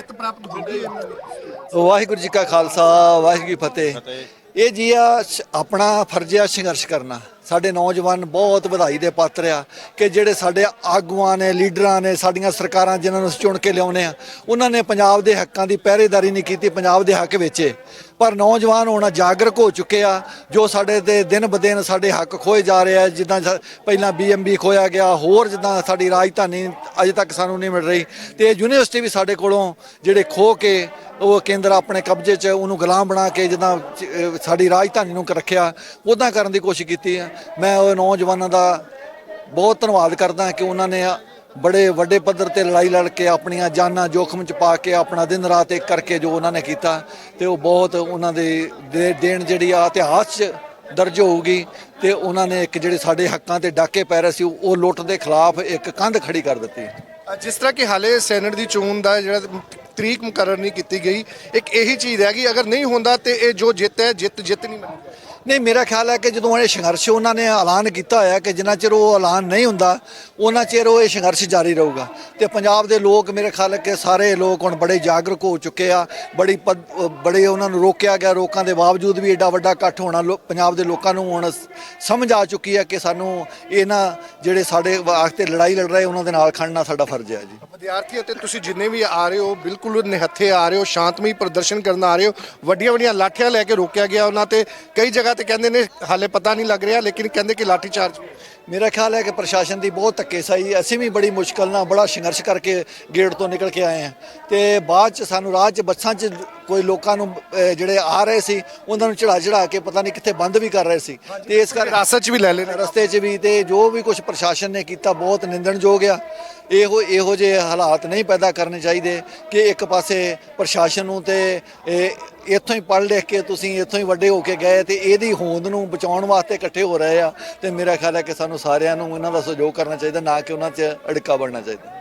ਜਿੱਤ ਪ੍ਰਾਪਤ ਹੋ। ਗਈ ਨੂੰ ਵਾਹਿਗੁਰੂ ਜੀ ਕਾ ਖਾਲਸਾ ਵਾਹਿਗੁਰੂ ਜੀ ਕੀ ਫਤਿਹ। ਇਹ ਜੀ ਆ ਸ਼- ਆਪਣਾ ਫਰਜ਼ ਆ ਸੰਘਰਸ਼ ਕਰਨਾ। ਸਾਡੇ ਨੌਜਵਾਨ ਬਹੁਤ ਵਧਾਈ ਦੇ ਪਾਤਰ ਆ ਕਿ ਜਿਹੜੇ ਸਾਡੇ ਆਗੂਆਂ ਨੇ, ਲੀਡਰਾਂ ਨੇ, ਸਾਡੀਆਂ ਸਰਕਾਰਾਂ ਜਿਨ੍ਹਾਂ ਨੂੰ ਅਸੀਂ ਚੁਣ ਕੇ ਲਿਆਉਨੇ ਆ, ਉਹਨਾਂ ਨੇ ਪੰਜਾਬ ਦੇ ਹੱਕਾਂ ਦੀ ਪਹਿਰੇਦਾਰੀ ਨਹੀਂ ਕੀਤੀ, ਪੰਜਾਬ ਦੇ ਹੱਕ ਵਿੱਚ ਪਰ ਨੌਜਵਾਨ ਹੁਣ ਜਾਗਰੂਕ ਹੋ ਚੁੱਕੇ ਆ, ਜੋ ਸਾਡੇ ਤੇ ਦਿਨ ਬਦਿਨ ਸਾਡੇ ਹੱਕ ਖੋਏ ਜਾ ਰਹੇ ਆ, ਜਿੱਦਾਂ ਸਾ- ਪਹਿਲਾਂ ਬੀਐਮਬੀ ਖੋਇਆ ਗਿਆ, ਹੋਰ ਜਿੱਦਾਂ ਸਾਡੀ ਰਾਜਧਾਨੀ ਅਜੇ ਤੱਕ ਸਾਨੂੰ ਨਹੀਂ ਮਿਲ ਰਹੀ, ਤੇ ਯੂਨੀਵਰਸਿਟੀ ਵੀ ਸਾਡੇ ਕੋਲੋਂ ਜਿਹੜੇ ਖੋ ਕੇ ਉਹ ਕੇਂਦਰ ਆਪਣੇ ਕਬਜ਼ੇ 'ਚ ਉਹਨੂੰ ਗੁਲਾਮ ਬਣਾ ਕੇ ਜਿੱਦਾਂ ਸਾਡੀ ਰਾਜਧਾਨੀ ਨੂੰ ਰੱਖਿਆ ਉਦਾਂ ਕਰਨ ਦੀ ਕੋਸ਼ਿਸ਼ ਕੀਤੀ ਆ। ਮੈਂ ਉਹ ਨੌਜਵਾਨਾਂ ਦਾ ਬਹੁਤ ਧੰਨਵਾਦ ਕਰਦਾ ਕਿ ਉਹਨਾਂ ਨੇ ਬੜੇ ਵੱਡੇ ਪੱਧਰ ਤੇ ਲੜਾਈ ਲੜ ਕੇ ਆਪਣੀਆਂ ਜਾਨਾਂ ਜੋਖਮ 'ਚ ਪਾ ਕੇ ਆਪਣਾ ਦਿਨ ਰਾਤ ਇੱਕ ਕਰਕੇ ਜੋ ਉਹਨਾਂ ਨੇ ਕੀਤਾ ਤੇ ਉਹ ਬਹੁਤ ਉਹਨਾਂ ਦੇ ਦੇ- ਦੇਣ ਜਿਹੜੀ ਆ ਇਤਿਹਾਸ 'ਚ ਦਰਜ ਹੋਊਗੀ ਤੇ ਉਹਨਾਂ ਨੇ ਇੱਕ ਜਿਹੜੇ ਸਾਡੇ ਹੱਕਾਂ ਤੇ ਡਾਕੇ ਪੈ ਰਹੇ ਸੀ ਉਹ ਲੁੱਟ ਦੇ ਖਿਲਾਫ ਇੱਕ ਕੰਧ ਖੜੀ ਕਰ ਦਿੱਤੀ। ਜਿਸ ਤਰ੍ਹਾਂ ਕਿ ਹਾਲੇ ਸੈਨੇਟ ਦੀ ਚੋਣ ਦਾ ਜਿਹੜਾ ਤਰੀਕ ਮੁਕਰਰ ਨਹੀਂ ਕੀਤੀ ਗਈ। ਇੱਕ ਇਹੀ ਚੀਜ਼ ਹੈ ਕਿ ਅਗਰ ਨਹੀਂ ਹੁੰਦਾ ਤੇ ਇਹ ਜੋ ਜਿੱਤ ਹੈ, ਜਿੱਤ ਜਿੱਤ ਨਹੀਂ ਮੰਨੀ ਨਹੀਂ, ਮੇਰਾ ਖਿਆਲ ਹੈ ਕਿ ਜਦੋਂ ਇਹ ਸੰਘਰਸ਼ ਉਹਨਾਂ ਨੇ ਐਲਾਨ ਕੀਤਾ ਹੋਇਆ ਕਿ ਜਿੰਨਾ ਚਿਰ ਉਹ ਐਲਾਨ ਨਹੀਂ ਹੁੰਦਾ, ਉਹਨਾਂ ਚਿਰ ਉਹ ਇਹ ਸੰਘਰਸ਼ ਜਾਰੀ ਰਹੂਗਾ। ਤੇ ਪੰਜਾਬ ਦੇ ਲੋਕ, ਮੇਰੇ ਖਿਆਲ ਹੈ ਕਿ ਸਾਰੇ ਲੋਕ ਹੁਣ ਬੜੇ ਜਾਗਰੂਕ ਹੋ ਚੁੱਕੇ ਆ, ਬੜੀ ਪਦ- ਬੜੇ ਉਹਨਾਂ ਨੂੰ ਰੋਕਿਆ ਗਿਆ। ਰੋਕਾਂ ਦੇ ਬਾਵਜੂਦ ਵੀ ਐਡਾ ਵੱਡਾ ਇਕੱਠ ਹੋਣਾ, ਲੋ- ਪੰਜਾਬ ਦੇ ਲੋਕਾਂ ਨੂੰ ਹੁਣ ਸਮਝ ਆ ਚੁੱਕੀ ਹੈ ਕਿ ਸਾਨੂੰ ਇਹਨਾਂ ਜਿਹੜੇ ਸਾਡੇ ਵਾਸਤੇ ਲੜਾਈ ਲੜ ਰਹੇ, ਉਹਨਾਂ ਦੇ ਨਾਲ ਖੜਨਾ ਸਾਡਾ ਫਰਜ਼ ਹੈ ਜੀ। ਵਿਦਿਆਰਥੀ ਅਤੇ ਤੁਸੀਂ ਜਿੰਨੇ ਵੀ ਆ ਰਹੇ ਹੋ ਬਿਲਕੁਲ ਨਿਹੱਥੇ ਆ ਰਹੇ ਹੋ ਸ਼ਾਂਤਮਈ ਪ੍ਰਦਰਸ਼ਨ ਕਰਨ ਆ ਰਹੇ ਹੋ। ਵੱਡੀਆਂ ਵੱਡੀਆਂ ਲਾਠੀਆਂ ਲੈ ਕੇ ਰੋਕਿਆ ਗਿਆ ਉਹਨਾਂ ਤੇ। ਕਈ ਜਗ੍ਹਾ ਤੇ ਕਹਿੰਦੇ ਨੇ ਹਾਲੇ ਪਤਾ ਨਹੀਂ ਲੱਗ ਰਿਹਾ ਲੇਕਿਨ ਕਹਿੰਦੇ ਕਿ ਲਾਠੀ ਚਾਰਜ ਮੇਰਾ ਖਿਆਲ ਹੈ ਕਿ ਪ੍ਰਸ਼ਾਸਨ ਦੀ ਬਹੁਤ ਧੱਕੇਸ਼ਾਹੀ ਅਸੀਂ ਵੀ ਬੜੀ ਮੁਸ਼ਕਲ ਨਾਲ ਬੜਾ ਸੰਘਰਸ਼ ਕਰਕੇ ਗੇਟ ਤੋਂ ਨਿਕਲ ਕੇ ਆਏ ਹਾਂ। ਤੇ ਬਾਅਦ ਚ ਸਾਨੂੰ ਰਾਹ 'ਚ ਬੱਸਾਂ 'ਚ ਕੋਈ ਲੋਕਾਂ ਨੂੰ ਅਹ, ਜਿਹੜੇ ਆ ਰਹੇ ਸੀ ਉਹਨਾਂ ਨੂੰ ਚੜਾ ਚੜਾ ਕੇ ਪਤਾ ਨਹੀਂ ਕਿੱਥੇ ਬੰਦ ਵੀ ਕਰ ਰਹੇ ਸੀ। ਤੇ ਇਸ ਕਰਕੇ ਵਿਰਾਸਤ 'ਚ ਵੀ ਲੈ ਲੈਣਾ ਰਸਤੇ 'ਚ ਵੀ ਤੇ ਜੋ ਵੀ ਕੁਝ ਪ੍ਰਸ਼ਾਸਨ ਨੇ ਕੀਤਾ ਬਹੁਤ ਨਿੰਦਣਯੋਗ ਆ। ਇਹੋ ਇਹੋ ਜਿਹੇ ਹਾਲਾਤ ਨਹੀਂ ਪੈਦਾ ਕਰਨੇ ਚਾਹੀਦੇ ਕਿ ਇੱਕ ਪਾਸੇ ਪ੍ਰਸ਼ਾਸਨ ਨੂੰ ਤੇ, ਇਹ, ਇੱਥੋਂ ਹੀ ਪੜ੍ਹ ਲਿਖ ਕੇ ਤੁਸੀਂ ਇੱਥੋਂ ਹੀ ਵੱਡੇ ਹੋ ਕੇ ਗਏ ਤੇ ਇਹਦੀ ਹੋਂਦ ਨੂੰ ਬਚਾਉਣ ਵਾਸਤੇ ਇਕੱਠੇ ਹੋ ਰਹੇ ਆ ਤੇ ਮੇਰਾ ਖਿਆਲ ਹੈ ਕਿ ਸਾਨੂੰ ਸਾਰਿਆਂ ਨੂੰ ਇਹਨਾਂ ਦਾ ਸਹਿਯੋਗ ਕਰਨਾ ਚਾਹੀਦਾ, ਨਾ ਕਿ ਉਹਨਾਂ 'ਚ ਅੜਕਾ ਬਣਨਾ ਚਾਹੀਦਾ।